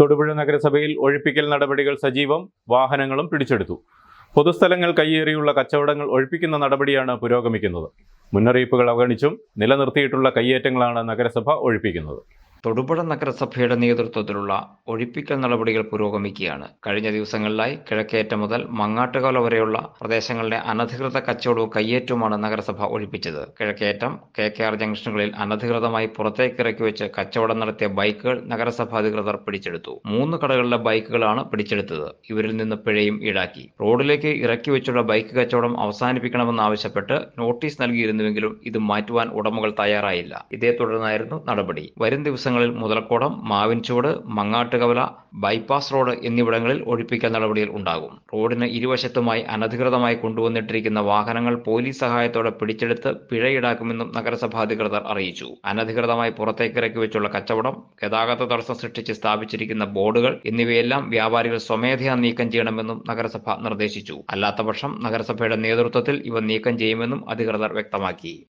തൊടുപുഴ നഗരസഭയിൽ ഒഴിപ്പിക്കൽ നടപടികൾ സജീവം വാഹനങ്ങളും പിടിച്ചെടുത്തു. പൊതുസ്ഥലങ്ങൾ കയ്യേറിയുള്ള കച്ചവടങ്ങൾ ഒഴിപ്പിക്കുന്ന നടപടിയാണ് പുരോഗമിക്കുന്നത്. മുന്നറിയിപ്പുകൾ അവഗണിച്ചും നിലനിർത്തിയിട്ടുള്ള കയ്യേറ്റങ്ങളാണ് നഗരസഭ ഒഴിപ്പിക്കുന്നത്. തൊടുപുഴ നഗരസഭയുടെ നേതൃത്വത്തിലുള്ള ഒഴിപ്പിക്കൽ നടപടികൾ പുരോഗമിക്കുകയാണ്. കഴിഞ്ഞ ദിവസങ്ങളിലായി കിഴക്കേറ്റം മുതൽ മങ്ങാട്ടുകാല വരെയുള്ള പ്രദേശങ്ങളിലെ അനധികൃത കച്ചവടവും കയ്യേറ്റവുമാണ് നഗരസഭ ഒഴിപ്പിച്ചത്. കിഴക്കേറ്റം കെ കെ ആർ ജംഗ്ഷനുകളിൽ അനധികൃതമായി പുറത്തേക്ക് ഇറക്കി വെച്ച് കച്ചവടം നടത്തിയ ബൈക്കുകൾ നഗരസഭ അധികൃതർ പിടിച്ചെടുത്തു. മൂന്ന് കടകളിലെ ബൈക്കുകളാണ് പിടിച്ചെടുത്തത്. ഇവരിൽ നിന്ന് പിഴയും ഈടാക്കി. റോഡിലേക്ക് ഇറക്കി വെച്ചുള്ള ബൈക്ക് കച്ചവടം അവസാനിപ്പിക്കണമെന്നാവശ്യപ്പെട്ട് നോട്ടീസ് നൽകിയിരുന്നുവെങ്കിലും ഇത് മാറ്റുവാൻ ഉടമകൾ തയ്യാറായില്ല. ഇതേ തുടർന്നായിരുന്നു നടപടി. വരും ദിവസങ്ങളിൽ മുതലക്കോടം മാവിൻചൂട് മങ്ങാട്ടുകവല ബൈപ്പാസ് റോഡ് എന്നിവിടങ്ങളിൽ ഒഴിപ്പിക്കൽ നടപടികൾ ഉണ്ടാകും. റോഡിന് ഇരുവശത്തുമായി അനധികൃതമായി കൊണ്ടുവന്നിട്ടിരിക്കുന്ന വാഹനങ്ങൾ പോലീസ് സഹായത്തോടെ പിടിച്ചെടുത്ത് പിഴ ഈടാക്കുമെന്നും നഗരസഭാ അധികൃതർ അറിയിച്ചു. അനധികൃതമായി പുറത്തേക്ക് ഇറക്കി വെച്ചുള്ള കച്ചവടം ഗതാഗത തടസ്സം സൃഷ്ടിച്ച് സ്ഥാപിച്ചിരിക്കുന്ന ബോർഡുകൾ എന്നിവയെല്ലാം വ്യാപാരികൾ സ്വമേധയാ നീക്കം ചെയ്യണമെന്നും നഗരസഭ നിർദ്ദേശിച്ചു. അല്ലാത്തപക്ഷം നഗരസഭയുടെ നേതൃത്വത്തിൽ ഇവ നീക്കം ചെയ്യുമെന്നും അധികൃതർ വ്യക്തമാക്കി.